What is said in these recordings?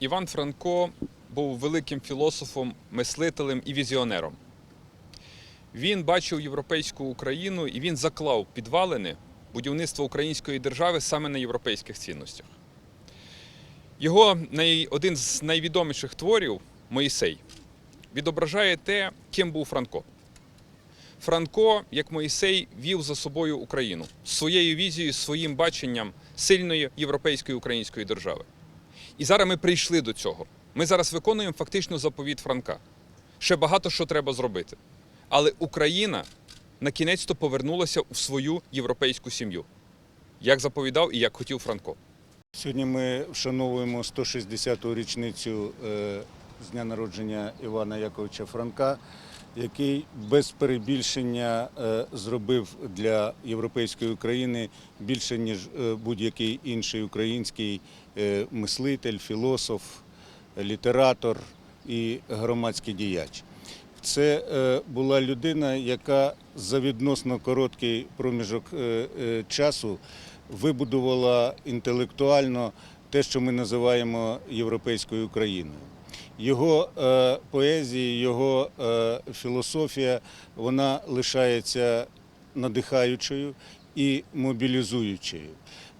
Іван Франко був великим філософом, мислителем і візіонером. Він бачив європейську Україну і він заклав підвалини будівництва української держави саме на європейських цінностях. Його один з найвідоміших творів Моїсей відображає те, ким був Франко. Франко, як Моїсей, вів за собою Україну своєю візією, своїм баченням сильної європейської української держави. І зараз ми прийшли до цього. Ми зараз виконуємо фактично заповіт Франка. Ще багато що треба зробити. Але Україна на кінець-то повернулася у свою європейську сім'ю, як заповідав і як хотів Франко. Сьогодні ми вшановуємо 160-ту річницю е, з дня народження Івана Яковича Франка, який без перебільшення е, зробив для європейської України більше, ніж е, будь-який інший український е, мислитель, філософ, літератор і громадський діяч. Це була людина, яка за відносно короткий проміжок часу вибудувала інтелектуально те, що ми називаємо європейською Україною. Його е, поезія, його е, філософія вона лишається надихаючою і мобілізуючою.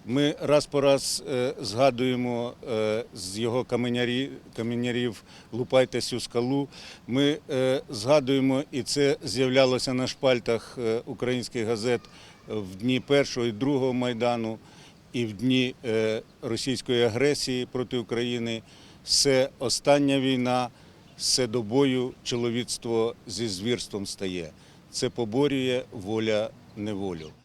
Ми раз по раз е, згадуємо е, з його каменярі, каменярів Лупайте сю скалу. Ми е, згадуємо, і це з'являлося на шпальтах е, українських газет в дні першого і другого майдану, і в дні е, російської агресії проти України. Це остання війна, це до бою чоловіцтво зі звірством стає. Це поборює воля неволю.